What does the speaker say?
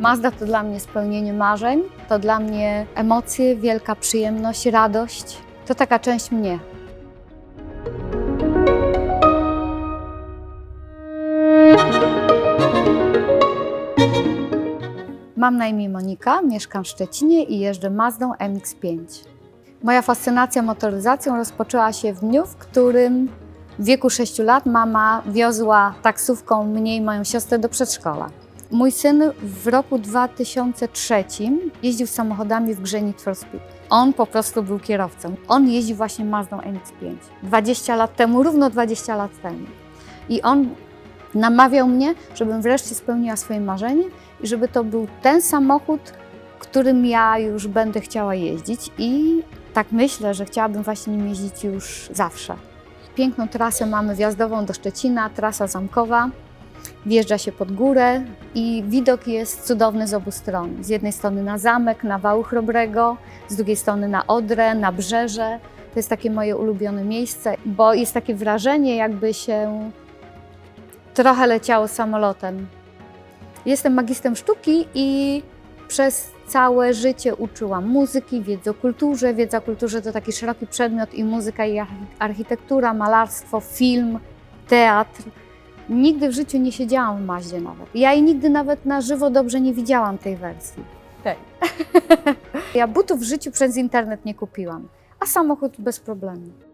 Mazda to dla mnie spełnienie marzeń, to dla mnie emocje, wielka przyjemność, radość. To taka część mnie. Mam na imię Monika, mieszkam w Szczecinie i jeżdżę Mazdą MX-5. Moja fascynacja motoryzacją rozpoczęła się w dniu, w którym w wieku 6 lat mama wiozła taksówką mnie i moją siostrę do przedszkola. Mój syn w roku 2003 jeździł samochodami w grze Need for Speed. On po prostu był kierowcą. On jeździł właśnie Mazdą MX-5. 20 lat temu, równo 20 lat temu. I on namawiał mnie, żebym wreszcie spełniła swoje marzenie i żeby to był ten samochód, którym ja już będę chciała jeździć. I tak myślę, że chciałabym właśnie nim jeździć już zawsze. Piękną trasę mamy wjazdową do Szczecina, trasa zamkowa. Wjeżdża się pod górę i widok jest cudowny z obu stron. Z jednej strony na zamek, na wału Chrobrego, z drugiej strony na Odrę, na Brzeże. To jest takie moje ulubione miejsce, bo jest takie wrażenie, jakby się trochę leciało samolotem. Jestem magistrem sztuki i przez całe życie uczyłam muzyki, wiedzy o kulturze. Wiedza o kulturze to taki szeroki przedmiot i muzyka, i archi- architektura, malarstwo, film, teatr. Nigdy w życiu nie siedziałam w Maździe nawet. Ja jej nigdy nawet na żywo dobrze nie widziałam tej wersji. Hej. ja butów w życiu przez internet nie kupiłam, a samochód bez problemu.